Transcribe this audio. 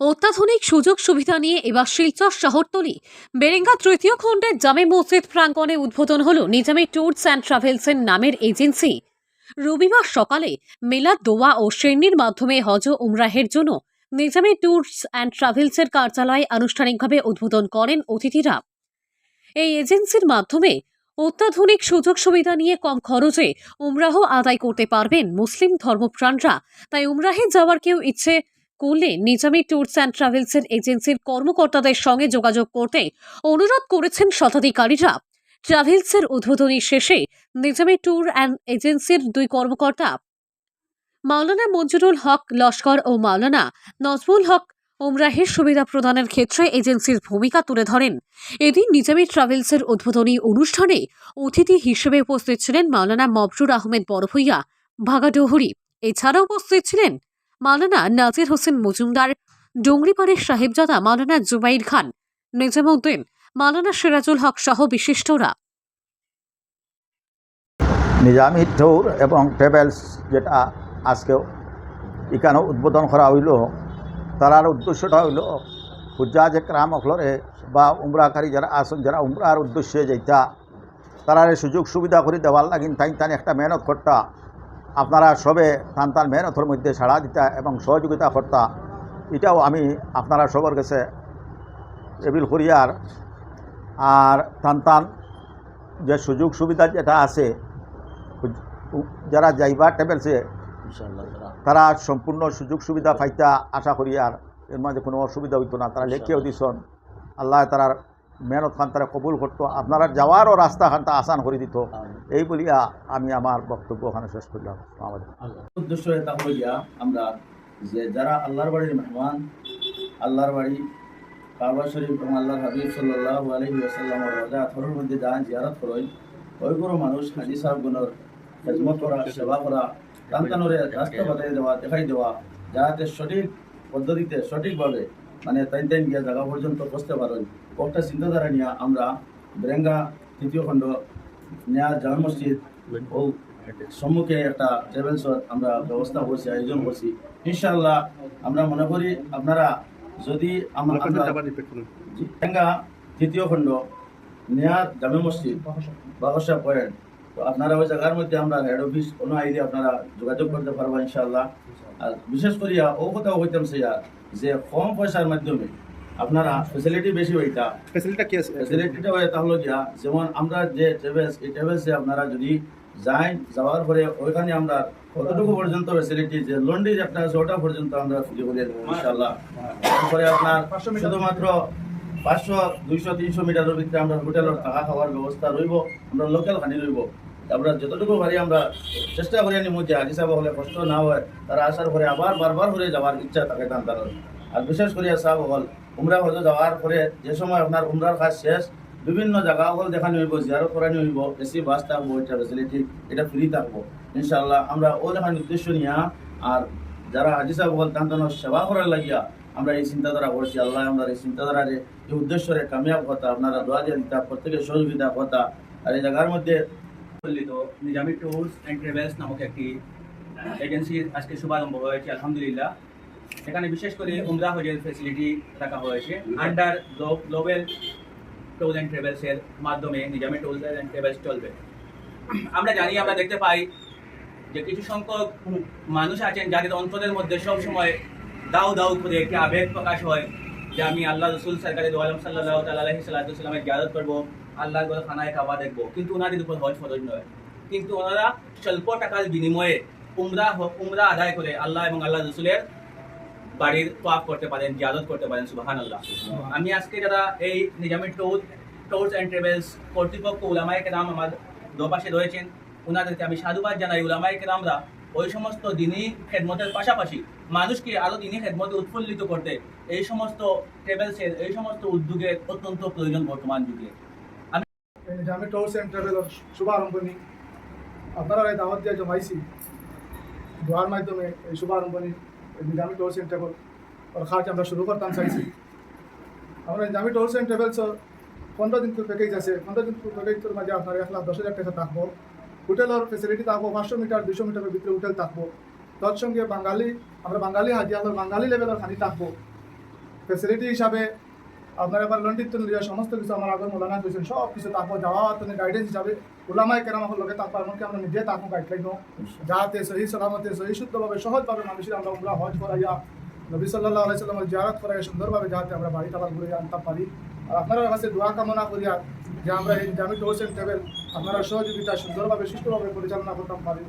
অত্যাধুনিক সুযোগ সুবিধা নিয়ে এবার শিলচর শহরতলি। বেরেঙ্গা তৃতীয় খণ্ডের জামে মসজিদ প্রাঙ্গণে উদ্বোধন হল নিজামী ট্যুরস অ্যান্ড ট্রাভেলসের নামের এজেন্সি। রবিবার সকালে মেলা দোয়া ও শ্রেণির মাধ্যমে হজ উমরাহের জন্য নিজামী ট্যুরস অ্যান্ড ট্রাভেলসের কার্যালয়ে আনুষ্ঠানিকভাবে উদ্বোধন করেন অতিথিরা। এই এজেন্সির মাধ্যমে অত্যাধুনিক সুযোগ সুবিধা নিয়ে কম খরচে উমরাহ আদায় করতে পারবেন মুসলিম ধর্মপ্রাণরা। তাই উমরাহে যাওয়ার কেউ ইচ্ছে করলে নিজামী ট্যুরস অ্যান্ড ট্রাভেলসের এজেন্সির কর্মকর্তাদের সঙ্গে যোগাযোগ করতে অনুরোধ করেছেন শতাধিকারীরা। ট্রাভেলসের উদ্বোধনী শেষে নিজামী ট্যুর অ্যান্ড এজেন্সির দুই কর্মকর্তা মাওলানা মঞ্জুরুল হক লস্কর ও মাওলানা নজমুল হক ওমরাহের সুবিধা প্রদানের ক্ষেত্রে এজেন্সির ভূমিকা তুলে ধরেন। এদিন নিজামী ট্রাভেলসের উদ্বোধনী অনুষ্ঠানে অতিথি হিসেবে উপস্থিত ছিলেন মাওলানা মবরুর আহমেদ বড়ভূইয়া, ভাগাডোহরি। এছাড়া উপস্থিত ছিলেন মাওলানা নাজির হোসেন মজুমদার, ডুংরিপাড়ের সাহেবজাদা মাওলানা জুবাইর খান, নিজামুদ্দিন মাওলানা সিরাজুল হক সহ বিশিষ্টরা। নিজামী ট্যুর এবং ট্রাভেলস যেটা আজকে এখানে উদ্বোধন করা হইল তার উদ্দেশ্যটা হইল হুজাজ ক্রাম অখলরে বা উমরাকারী যারা আসন, যারা উমরার উদ্দেশ্যে যেটা তারা সুযোগ সুবিধা করে দেওয়ার লাগিন তাই তান একটা মেহনত করতা। আপনারা সবে তান মেহনতর মধ্যে সাড়া দিতা এবং সহযোগিতা করতা এটাও আমি আপনারা সবার কাছে এবিল করিয়ার। আর তান তান যে সুযোগ সুবিধা যেটা আছে যারা যাইবা ট্রাভেলসে তারা সম্পূর্ণ সুযোগ সুবিধা পাইতা আশা করি আর এর মাঝে কোনো অসুবিধা হইতো না। তারা লেখিয়াও দিছন আল্লাহ তারার মেহনত খান তারা কবুল করতো। আপনারা যাওয়ারও রাস্তা খানটা আসান করে দিত। এই বলিয়া আমি আমার বক্তব্য ওখানে শেষ করলাম। আমাদের উদ্দেশ্য এটা হইয়া আমরা যে যারা আল্লাহর বাড়ির মেহমান, আল্লাহর বাড়ি, কাবা শরীফ এবং আল্লাহর হাবিব সাল্লাহ আলহি আসাল্লামর রাজা আথরের মধ্যে যান জিয়ারত করেন ওইগুলো মানুষ হাজি সাহেবগুলোর খেজমত করা, সেবা করা টানটানোরে রাস্তা বাতাই দেওয়া, দেখাই দেওয়া যাতে সঠিক পদ্ধতিতে, সঠিকভাবে মানে টাইম টাইম গিয়ে জায়গা পর্যন্ত বসতে পারেন একটা চিন্তাধারা নিয়ে আমরা ব্রেঙ্গা তৃতীয় খণ্ড নেয়া জামা মসজিদ ও সম্মুখে একটা ট্রাভেলসর আমরা ব্যবস্থা করছি আয়োজন করছি। ইনশাআল্লাহ আমরা মনে করি আপনারা যদি আমরা তৃতীয় খণ্ড নেয়া জামে মসজিদ বাগসা পয়েন্ট তো আপনারা ওই জায়গার মধ্যে আমরা হেড অফিস কোনো আইডিয়া আপনারা যোগাযোগ করতে পারব ইনশাল্লাহ আর বিশেষ করিয়া ও কথাও হইতাম সেয়া যে কম পয়সার মাধ্যমে আপনারা ফেসিলিটি বেশি হইতা ফেসিলিটিটা কি আছে? ফেসিলিটিটা হয়ে তাহলে গিয়া যেমন আমরা যে ট্রাভেলস এই ট্রাভেলসে আপনারা যদি যাই যাওয়ার পরে ওইখানে আমরা কতটুকু পর্যন্ত ফেসিলিটি যে লন্ডি আছে ওটা পর্যন্ত আমরা ফ্রি করে দেবো ইনশাল্লাহ তারপরে আপনার শুধুমাত্র পাঁচশো দুইশো তিনশো মিটারের ভিতরে আমরা হোটেলের থাকা খাওয়ার ব্যবস্থা রইব আমরা লোকাল খানি রইব। আমরা যতটুকু পারি আমরা চেষ্টা করি নিমু যে আজি সাহেব হলে কষ্ট না হয় তারা আসার পরে আবার বারবার করে যাওয়ার ইচ্ছা থাকে তার আর বিশেষ করে সাহেব হল উমরা হজে যাওয়ার পরে যে সময় আপনার উমরার কাজ শেষ, বিভিন্ন জায়গা হল দেখানি হইব জিয়ারত করানি হইব, এসি বাস থাকব এটা ফেসিলিটি এটা ফ্রি থাকব। ইনশাল্লাহ আমরা ও দেখানি উদ্দেশ্য নিয়া, আর যারা হাজি সাহেব হল তান সেবা করার লাগিয়া আমরা এই চিন্তাধারা করছি। আল্লাহ আমরা এই চিন্তাধারারে এই উদ্দেশ্যরে কামিয়াব কথা, আপনারা দোয়া দিয়ে দিতা, প্রত্যেকের সহযোগিতা কথা। আর এই জায়গার মধ্যে পল্লিত নিজামী ট্যুরস অ্যান্ড ট্রাভেলস নামক একটি এজেন্সির আজকে শুভারম্ভ হয়েছে, আলহামদুলিল্লাহ। এখানে বিশেষ করে উমরা হজের ফেসিলিটি রাখা হয়েছে। আন্ডার গ্লোবাল ট্যুরস অ্যান্ড ট্রাভেলসের মাধ্যমে নিজামে ট্যুরস অ্যান্ড ট্রাভেলস চলবে। আমরা জানি, আমরা দেখতে পাই যে কিছু সংখ্যক মানুষ আছেন যাদের অন্তরের মধ্যে সবসময় দাউ দাউ করে একটি আবেগ প্রকাশ হয়, যে আমি আল্লাহ রসুল সরকারি দোয়ালম সাল্লাহ তাল্লাহি সাল্লাহামের জাদত করব, আল্লাহর ঘরে খানায় খাওয়া দেখব। কিন্তু ওনাদের উপর হজ ফরজ নয়। কিন্তু ওনারা স্বল্প টাকার বিনিময়ে উমরা উমরা আদায় করে আল্লাহ এবং আল্লাহ রসুলের বাড়ির তোয়াফ করতে পারেন জিয়াদত করতে পারেন সুবাহান আল্লাহ আমি আজকে যারা এই নিজামের ট্যুর ট্যুরস অ্যান্ড ট্রাভেলস কর্তৃপক্ষ, উলামায় কেরাম আমার দোপাশে রয়েছেন ওনাদেরকে আমি সাধুবাদ জানাই। উলামায় কেরামরা ওই সমস্ত দিনই খেদমতের পাশাপাশি মানুষকে আরও দিনই খেদমতে উৎফুল্লিত করতে এই সমস্ত ট্রাভেলসের, এই সমস্ত উদ্যোগের অত্যন্ত প্রয়োজন বর্তমান যুগে। আমি টুরস অ্যান্ড ট্রাভেলর শুভারম্ভনী আপনারা এই দাওয়াত দিয়ে জমাইছি। দোয়ার মাধ্যমে এই শুভারম্ভনী নিজামি টুরস এন্ড ট্রাভেল ওর খাজ আমরা শুরু করতাম চাইছি আমরা নিজামি টুরস এন্ড ট্রাভেলস পনেরো দিন প্যাকেজ আছে। পনেরো দিন প্যাকেজের মাঝে আপনার এক লাখ দশ হাজার টাকা থাকব। হোটেলের ফেসিলিটি থাকব, পাঁচশো মিটার, দুশো মিটারের ভিতরে হোটেল থাকব। তার সঙ্গে বাঙালি, আমরা বাঙালি হাজি, আমরা বাঙালি লেভেলের খানি থাকব। ফেসিলিটি হিসাবে আপনার এবার লন্ডিত সমস্ত কিছু আমার আগের মোলানা করেছেন, সব কিছু তারপর যাওয়া তুমি গাইডেন্স হিসাবে ওলামাই কেরাম আমার লোকে তারপর এমনকি আমরা নিজে তারপর গাইডলাইন যাতে সহি সালামতে, সহি শুদ্ধভাবে, সহজভাবে মানুষের আমরা উমরা হজ করাইয়া, নবী সাল্লাহ আলাইসাল্লামের জিয়ারত করাইয়া সুন্দরভাবে যাতে আমরা বাড়ি টাকা ঘুরে আনতে পারি। আর আপনারা কাছে দোয়া কামনা করিয়া যে আমরা এই জামি টোর্স টেবিল আপনারা সহযোগিতা সুন্দরভাবে, সুষ্ঠুভাবে পরিচালনা করতাম পারি।